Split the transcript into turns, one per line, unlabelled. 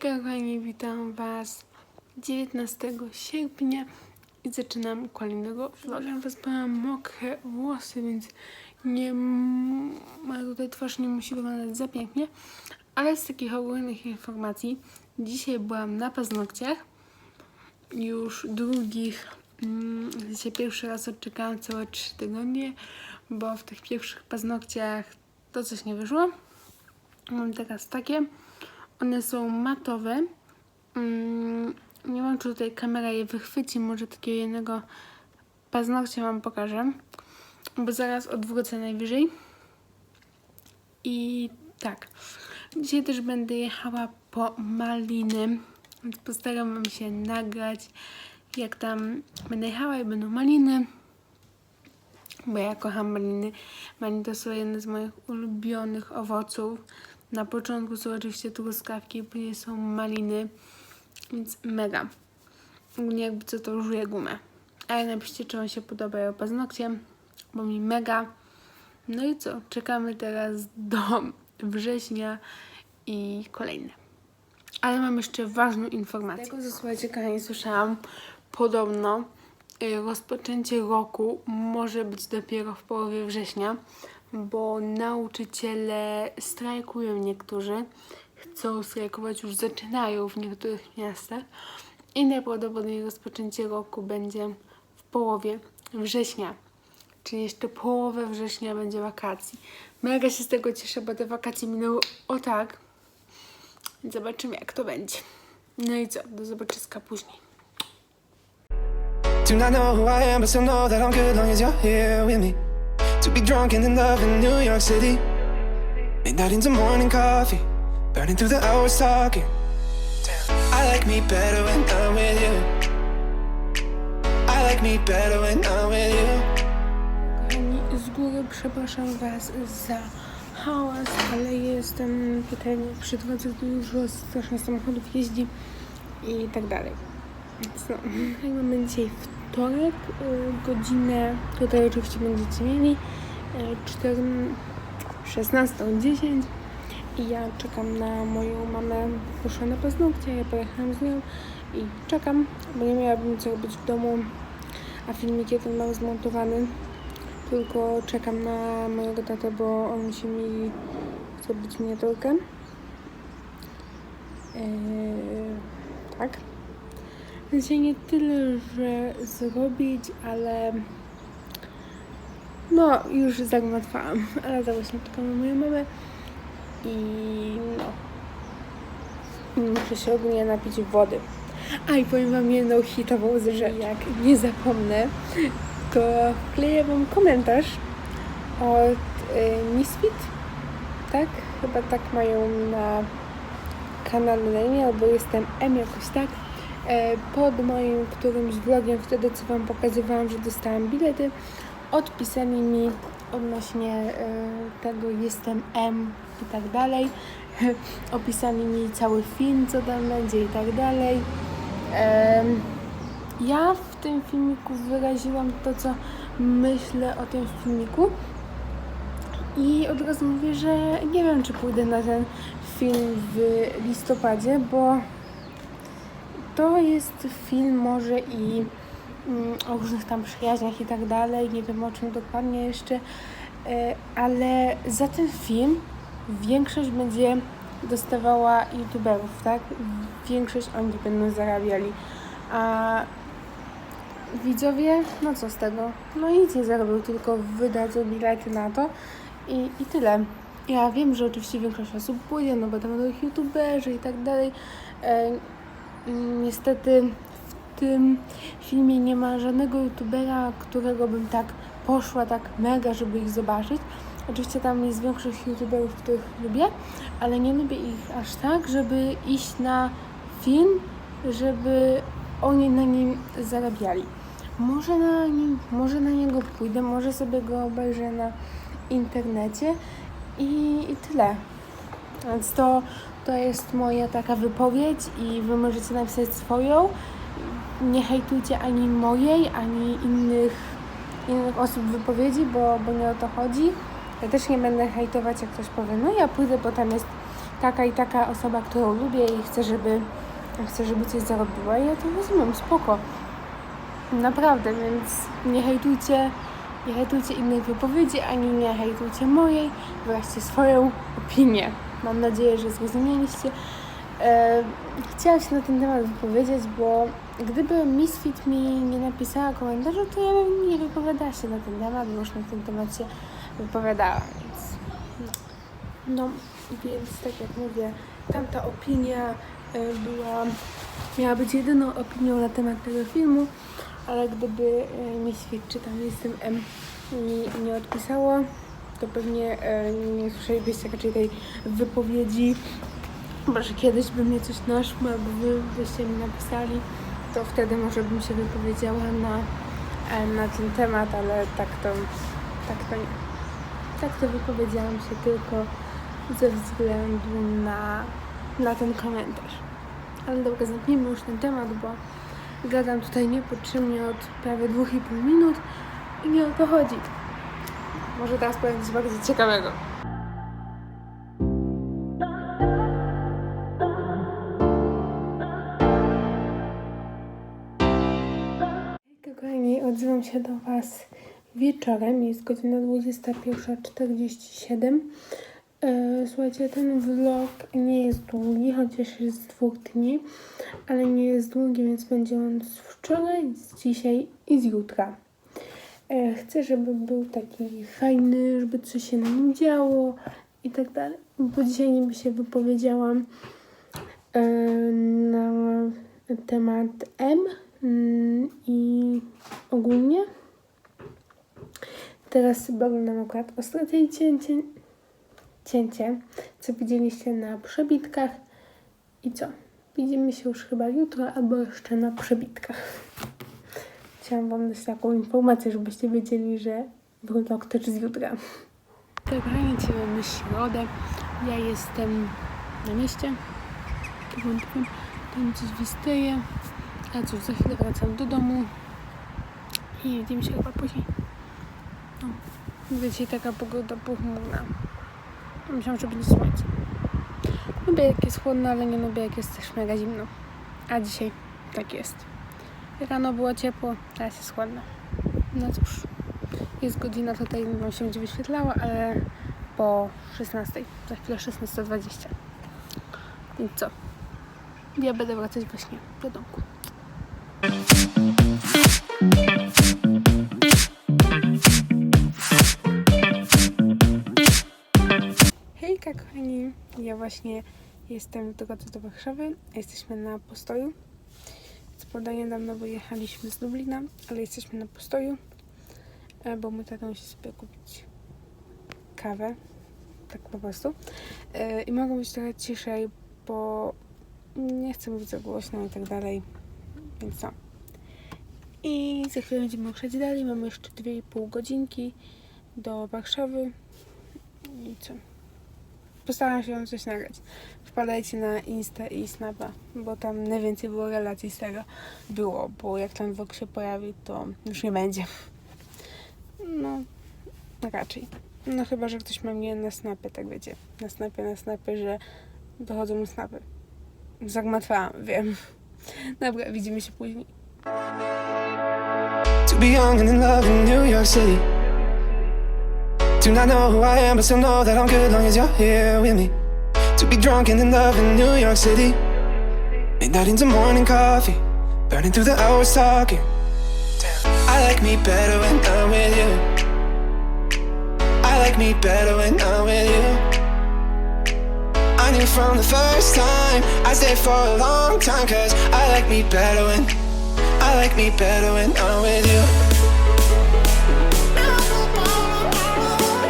Hejka kochani, witam Was 19 sierpnia i zaczynam kolejnego vloga. Was mam mokre włosy, więc nie ma tutaj twarz nie musi wyglądać za pięknie, ale z takich ogólnych informacji dzisiaj byłam na paznokciach już drugich mm, dzisiaj pierwszy raz odczekałam całe 3 tygodnie, bo w tych pierwszych paznokciach to coś nie wyszło. Mam teraz takie. One są matowe. Mm, nie wiem, czy tutaj kamera je wychwyci. Może takiego jednego paznokcia Wam pokażę. Bo zaraz odwrócę najwyżej. I tak. Dzisiaj też będę jechała po maliny. Więc postaram Wam się nagrać, jak tam będę jechała i będą maliny. Bo ja kocham maliny. Maliny to są jedne z moich ulubionych owoców. Na początku są oczywiście truskawki, później są maliny, więc mega. Ogólnie jakby co to żuje gumę. Ale napiszcie, czy Wam się podobają paznokcie, bo mi mega. No i co? Czekamy teraz do września i kolejne. Ale mam jeszcze ważną informację. Tego, co słuchajcie, kochani, słyszałam, podobno y, rozpoczęcie roku może być dopiero w połowie września, bo nauczyciele strajkują niektórzy, chcą strajkować, już zaczynają w niektórych miastach i najprawdopodobniej rozpoczęcie roku będzie w połowie września, czyli jeszcze połowę września będzie wakacji. Mega się z tego cieszę, bo te wakacje minęły o tak, zobaczymy jak to będzie. No i co, do zobaczyska później.
Do not know who I am, but still know that I'm good long as you're here with me. To be drunk and in love in New York City. Midnight into morning coffee, burning through the hours talking. Damn. I like me better when I'm with you. I like me better when I'm with you.
Z góry przepraszam Was za hałas, ale jestem tutaj przy drodze, dużo strasznie samochodów jeździ i tak dalej. Więc no, mamy dzisiaj wtorek, y, godzinę, tutaj oczywiście będziecie mieli, y, 4, 16.10 i ja czekam na moją mamę, poszła na paznokcie, ja pojechałam z nią i czekam, bo nie miałabym co robić w domu, a filmik jeden mam zmontowany, tylko czekam na mojego tatę, bo on musi mi zrobić miniaturkę. Eee, tak. Się nie tyle, że zrobić, ale no już zagmatwałam, ale za właśnie czekam na moją mamę i no muszę się ogólnie napić wody. A i powiem wam jedną hitową rzecz, jak nie zapomnę, to wkleję wam komentarz od y, Misfit, tak? Chyba tak mają na kanale na imię, albo jestem M jakoś tak. E, pod moim którymś vlogiem, wtedy co wam pokazywałam, że dostałam bilety, odpisali mi odnośnie e, tego jestem M i tak dalej. Opisali mi cały film, co tam będzie i tak dalej. Ja w tym filmiku wyraziłam to, co myślę o tym filmiku. I od razu mówię, że nie wiem, czy pójdę na ten film w listopadzie, bo to jest film może i mm, o różnych tam przyjaźniach i tak dalej, nie wiem o czym dokładnie jeszcze, e, ale za ten film większość będzie dostawała youtuberów, tak? Większość oni będą zarabiali, a widzowie, no co z tego? No nic nie zarobią, tylko wydadzą bilety na to i, i tyle. Ja wiem, że oczywiście większość osób pójdzie, no bo tam będą youtuberzy i tak dalej. Niestety w tym filmie nie ma żadnego youtubera, którego bym tak poszła tak mega, żeby ich zobaczyć. Oczywiście tam jest większość youtuberów, których lubię, ale nie lubię ich aż tak, żeby iść na film, żeby oni na nim zarabiali. Może na nim, może na niego pójdę, może sobie go obejrzę na internecie i, i tyle. Więc to, to jest moja taka wypowiedź i wy możecie napisać swoją. Nie hejtujcie ani mojej, ani innych, innych osób wypowiedzi, bo, bo nie o to chodzi. Ja też nie będę hejtować, jak ktoś powie, no ja pójdę, bo tam jest taka i taka osoba, którą lubię i chcę, żeby, chcę, żeby coś zarobiła. I ja to rozumiem, spoko. Naprawdę, więc nie hejtujcie, nie hejtujcie innej wypowiedzi, ani nie hejtujcie mojej. Wyraźcie swoją opinię. Mam nadzieję, że zrozumieliście. E, chciałam się na ten temat wypowiedzieć, bo gdyby Misfit mi nie napisała komentarzu, to ja bym nie wypowiadała się na ten temat, bo już na ten temat się wypowiadała, więc no. no, więc tak jak mówię, tamta opinia e, była, miała być jedyną opinią na temat tego filmu, ale gdyby e, Misfit czy tam Jestem M mi nie odpisało, to pewnie e, nie słyszelibyście raczej tej wypowiedzi może kiedyś by mnie coś naszło, albo wy byście mi napisali, to wtedy może bym się wypowiedziała na, e, na ten temat, ale tak to, tak to. Tak to wypowiedziałam się tylko ze względu na, na ten komentarz. Ale dobra, zamknijmy już ten temat, bo gadam tutaj niepotrzebnie od prawie 2,5 minut i nie o to chodzi. Może teraz powiem coś bardzo ciekawego. Kochani, odzywam się do Was wieczorem. Jest godzina 21.47. E, Słuchajcie, ten vlog nie jest długi, chociaż jest z dwóch dni, ale nie jest długi, więc będzie on z wczoraj, z dzisiaj i z jutra. E, Chcę, żeby był taki fajny, żeby coś się na nim działo i tak dalej. Bo dzisiaj niby się wypowiedziałam e, na temat M mm, i ogólnie. Teraz sobie oglądam akurat tej cięcie, cięcie, co widzieliście na przebitkach. I co? Widzimy się już chyba jutro albo jeszcze na przebitkach. Chciałam Wam dać taką informację, żebyście wiedzieli, że vlog też z jutra. Dobra, dzisiaj mamy środę. Ja jestem na mieście. Powiem, tam coś wystaje. A cóż, za chwilę wracam do domu. I widzimy się chyba później. No, dzisiaj taka pogoda pochmurna. Myślałam, że będzie słońce. Lubię jak jest chłodno, ale nie lubię jak jest też mega zimno. A dzisiaj tak jest. Rano było ciepło, teraz jest chłodno. No cóż, jest godzina tutaj, wam się będzie wyświetlała, ale po 16, za chwilę 16.20. Więc co? Ja będę wracać właśnie do domku. Hejka kochani, ja właśnie jestem w drodze do Warszawy, jesteśmy na postoju. Co prawda niedawno wyjechaliśmy z Lublina, ale jesteśmy na postoju, e, bo mój tata musi sobie kupić kawę, tak po prostu. E, I mogą być trochę ciszej, bo nie chcę mówić za głośno i tak dalej, więc co. I za chwilę będziemy ruszać dalej, mamy jeszcze 2,5 godzinki do Warszawy i co. Postaram się wam coś nagrać. Wpadajcie na Insta i Snapa, bo tam najwięcej było relacji z tego było, bo jak ten vlog się pojawi, to już nie będzie. No, raczej. No chyba, że ktoś ma mnie na snapie, tak wiecie. Na snapie, na snapie, że dochodzą mu snapy. Zagmatwałam, wiem. Dobra, widzimy się później.
To be young and in love in New York City. Do not know who I am, but still know that I'm good long as you're here with me. To be drunk and in love in New York City. Midnight into morning coffee. Burning through the hours talking. I like me better when I'm with you. I like me better when I'm with you. I knew from the first time I stayed for a long time, cause I like me better when I like me better when I'm with you.